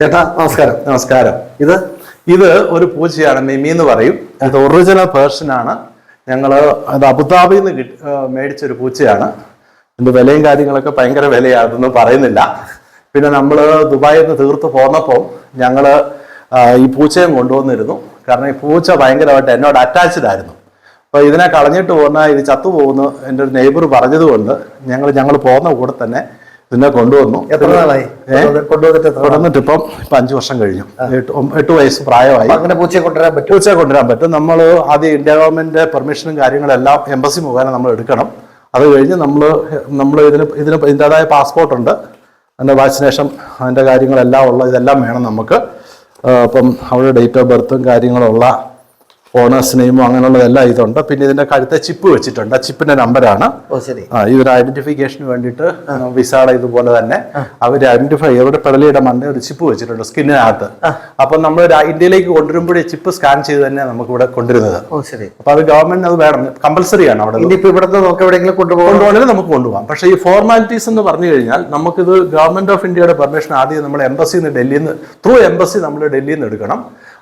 ചേട്ടാ നമസ്കാരം. നമസ്കാരം. ഇത് ഇത് ഒരു പൂച്ചയാണ് മിമി എന്ന് പറയും. ഇത് ഒറിജിനൽ പേഴ്സൺ ആണ്. ഞങ്ങൾ അത് അബുദാബിയിൽ നിന്ന് കിട്ടി മേടിച്ച ഒരു പൂച്ചയാണ്. ഇതിന്റെ വിലയും കാര്യങ്ങളൊക്കെ ഭയങ്കര വിലയാണ് അതൊന്നും പറയുന്നില്ല. പിന്നെ നമ്മൾ ദുബായിൽ നിന്ന് തീർത്ത് പോന്നപ്പോൾ ഞങ്ങൾ ഈ പൂച്ചയും കൊണ്ടുവന്നിരുന്നു. കാരണം ഈ പൂച്ച ഭയങ്കരമായിട്ട് എന്നോട് അറ്റാച്ച്ഡ് ആയിരുന്നു. അപ്പോൾ ഇതിനെ കളഞ്ഞിട്ട് പോകുന്ന ഇത് ചത്തു പോകുന്നു എന്റെ ഒരു നെയ്ബർ പറഞ്ഞതുകൊണ്ട് ഞങ്ങൾ ഞങ്ങൾ പോകുന്ന കൂടെ തന്നെ ഇതിനെ കൊണ്ടുവന്നു. എത്ര നാളായി? കൊണ്ടുവന്നിട്ട്? കൊണ്ടുവന്നിട്ട് ഇപ്പം ഇപ്പം അഞ്ചു വർഷം കഴിഞ്ഞു. എട്ട് വയസ്സ് പ്രായമായി. അങ്ങനെ പൂച്ചയെ കൊണ്ടുവരാൻ പറ്റും പൂച്ചയെ കൊണ്ടുവരാൻ പറ്റും. നമ്മൾ ആദ്യം ഇന്ത്യ ഗവൺമെന്റിന്റെ പെർമിഷനും കാര്യങ്ങളെല്ലാം എംബസി മുഖേന നമ്മൾ എടുക്കണം. അത് കഴിഞ്ഞ് നമ്മൾ നമ്മൾ ഇതിന് ഇതിന് ഇതിന്റെതായ പാസ്പോർട്ട് ഉണ്ട്. അതിന്റെ വാക്സിനേഷൻ അതിന്റെ കാര്യങ്ങളെല്ലാം ഉള്ള ഇതെല്ലാം വേണം നമുക്ക്. അപ്പം അവരുടെ ഡേറ്റ് ഓഫ് ബർത്തും കാര്യങ്ങളുള്ള ഓണേഴ്സ് നെയിമും അങ്ങനെയുള്ളതെല്ലാം ഇതുണ്ട്. പിന്നെ ഇതിന്റെ കഴുത്തെ ചിപ്പ് വെച്ചിട്ടുണ്ട്. ആ നമ്പർ നമ്പറാണ് ആ ഇതൊരു ഐഡന്റിഫിക്കേഷന് വേണ്ടിയിട്ട് വിസാട ഇതുപോലെ തന്നെ അവർ ഐഡന്റിഫൈ എവിടെ പെടലിയുടെ മണ്ട ഒരു ചിപ്പ് വെച്ചിട്ടുണ്ട് സ്കിന്നിനകത്ത്. അപ്പൊ നമ്മൾ ഇന്ത്യയിലേക്ക് കൊണ്ടുവരുമ്പോഴേ ചിപ്പ് സ്കാൻ ചെയ്ത് തന്നെ നമുക്ക് ഇവിടെ കൊണ്ടുവരുന്നത് അപ്പൊ അത് ഗവൺമെന്റ് അത് വേണം. കമ്പൽസറി ആണ് അവിടെ. ഇനിയിപ്പോ ഇവിടുത്തെ നമുക്ക് എവിടെയെങ്കിലും കൊണ്ടുപോകണം. കൊണ്ടുപോകണമെങ്കിൽ നമുക്ക് കൊണ്ടുപോകാം. പക്ഷേ ഈ ഫോർമാലിറ്റീസ് എന്ന് പറഞ്ഞു കഴിഞ്ഞാൽ നമുക്കിത് ഗവൺമെന്റ് ഓഫ് ഇന്ത്യയുടെ പെർമിഷൻ ആദ്യം നമ്മൾ എംബസിന്ന് ഡൽഹിന്ന് ഡൽഹിയിൽ നിന്ന് ത്രൂ എംബസി നമ്മൾ ഡൽഹിയിൽ നിന്ന് എടുക്കണം.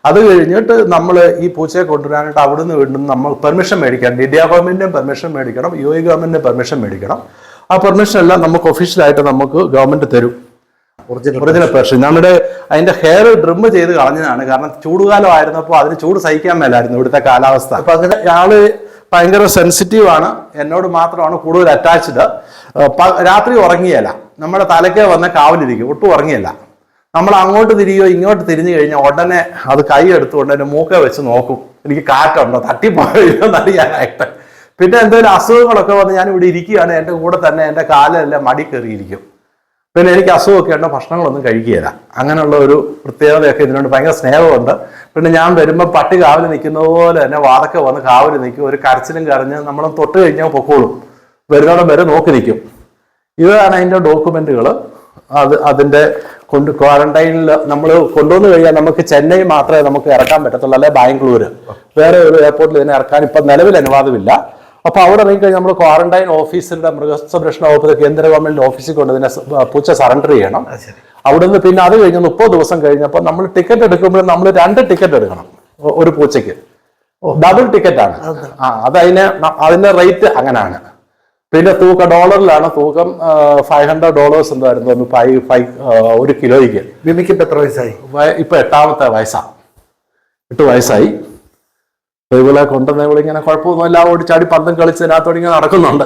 അത് കഴിഞ്ഞിട്ട് നമ്മൾ ഈ പൂച്ചയെ കൊണ്ടുവരാനായിട്ട് അവിടുന്ന് വീണ്ടും നമ്മൾ പെർമിഷൻ മേടിക്കണം. ഇന്ത്യ ഗവൺമെന്റിന്റെ പെർമിഷൻ മേടിക്കണം. യു എ ഗവൺമെന്റിന്റെ പെർമിഷൻ മേടിക്കണം. ആ പെർമിഷൻ എല്ലാം നമുക്ക് ഒഫീഷ്യലായിട്ട് നമുക്ക് ഗവൺമെന്റ് തരും. ഒറിജിനൽ ഒറിജിനൽ പെർഷൻ നമ്മുടെ അതിന്റെ ഹെയർ ഡ്രിം ചെയ്ത് കളഞ്ഞതാണ്. കാരണം ചൂടുകാലം ആയിരുന്നപ്പോൾ അതിന് ചൂട് സഹിക്കാൻ മേലായിരുന്നു ഇവിടുത്തെ കാലാവസ്ഥ. അപ്പൊ അങ്ങനെ ആൾ ഭയങ്കര സെൻസിറ്റീവ് ആണ്. എന്നോട് മാത്രമാണ് കൂടുതൽ അറ്റാച്ച്ഡ് രാത്രി ഉറങ്ങിയല്ല. നമ്മുടെ തലയ്ക്ക് വന്ന കാവലിരിക്കും. ഒട്ടും ഉറങ്ങിയല്ല. നമ്മൾ അങ്ങോട്ട് തിരിയോ ഇങ്ങോട്ട് തിരിഞ്ഞു കഴിഞ്ഞാൽ ഉടനെ അത് കൈ എടുത്തുകൊണ്ട് എന്റെ മൂക്ക വെച്ച് നോക്കും. എനിക്ക് കാറ്റുണ്ടോ? തട്ടിപ്പോയോ എന്നറിയാനായിട്ട് പിന്നെ എന്തെങ്കിലും അസുഖങ്ങളൊക്കെ വന്ന് ഞാൻ ഇവിടെ ഇരിക്കുകയാണ് എന്റെ കൂടെ തന്നെ എന്റെ കാലെല്ലാം മടി കയറിയിരിക്കും. പിന്നെ എനിക്ക് അസുഖമൊക്കെ ഉണ്ട്? ഭക്ഷണങ്ങളൊന്നും കഴിക്കുകയില്ല. അങ്ങനെയുള്ള ഒരു പ്രത്യേകതയൊക്കെ ഇതിനോട് ഭയങ്കര സ്നേഹമുണ്ട്. പിന്നെ ഞാൻ വരുമ്പോൾ പട്ടി കാവൽ നിൽക്കുന്ന പോലെ തന്നെ വാതൊക്കെ വന്ന് കാവൽ നിൽക്കും. ഒരു കരച്ചിലും കരഞ്ഞ് നമ്മൾ തൊട്ട് കഴിഞ്ഞാൽ പൊക്കോളും. വരുന്നവരെ വരെ നോക്കി നിൽക്കും. ഇതാണ് അതിന്റെ ഡോക്യുമെന്റുകൾ അത് അതിന്റെ കൊണ്ട് ക്വാറന്റൈനിൽ നമ്മൾ കൊണ്ടുവന്നു കഴിഞ്ഞാൽ നമുക്ക് ചെന്നൈ മാത്രമേ നമുക്ക് ഇറക്കാൻ പറ്റത്തുള്ളൂ അല്ലെ? ബാംഗ്ലൂർ വേറെ ഒരു എയർപോർട്ടിൽ ഇതിനെ ഇറക്കാൻ ഇപ്പം നിലവിൽ അനുവാദമില്ല. അപ്പൊ അവിടെ ഇറങ്ങിക്കഴിഞ്ഞാൽ നമ്മൾ ക്വാറന്റൈൻ ഓഫീസിന്റെ മൃഗസംരക്ഷണ വകുപ്പ് കേന്ദ്ര ഗവൺമെന്റ് ഓഫീസിൽ കൊണ്ട് ഇതിനെ പൂച്ച സറണ്ടർ ചെയ്യണം. അവിടെ നിന്ന് അവിടുന്ന് പിന്നെ അത് കഴിഞ്ഞ് മുപ്പത് ദിവസം കഴിഞ്ഞപ്പോൾ നമ്മൾ ടിക്കറ്റ് എടുക്കുമ്പോൾ നമ്മൾ രണ്ട് ടിക്കറ്റ് എടുക്കണം ഒരു പൂച്ചയ്ക്ക്. ഡബിൾ ടിക്കറ്റ് ആണ്. ആ അത് അതിന് അതിന്റെ റേറ്റ് അങ്ങനെയാണ്. പിന്നെ തൂക്ക ഡോളറിലാണ് തൂക്കം ഫൈവ് ഹൺഡ്രഡ് ഡോളേഴ്സ് എന്തായിരുന്നു? ഒന്ന് ഫൈവ് ഫൈവ് ഒരു കിലോയ്ക്ക്. മിമിക്ക് ഇപ്പൊ എത്ര വയസ്സായി? വയ- ഇപ്പൊ എട്ടാമത്തെ വയസ്സാ. എട്ട് വയസ്സായി. ഇവളെ കൊണ്ടുവന്ന ഇവളിങ്ങനെ കുഴപ്പമൊന്നുമില്ല ഓടി ചാടി പന്തും കളിച്ച് ഇതിനകത്തോടെ ഇങ്ങനെ നടക്കുന്നുണ്ട്.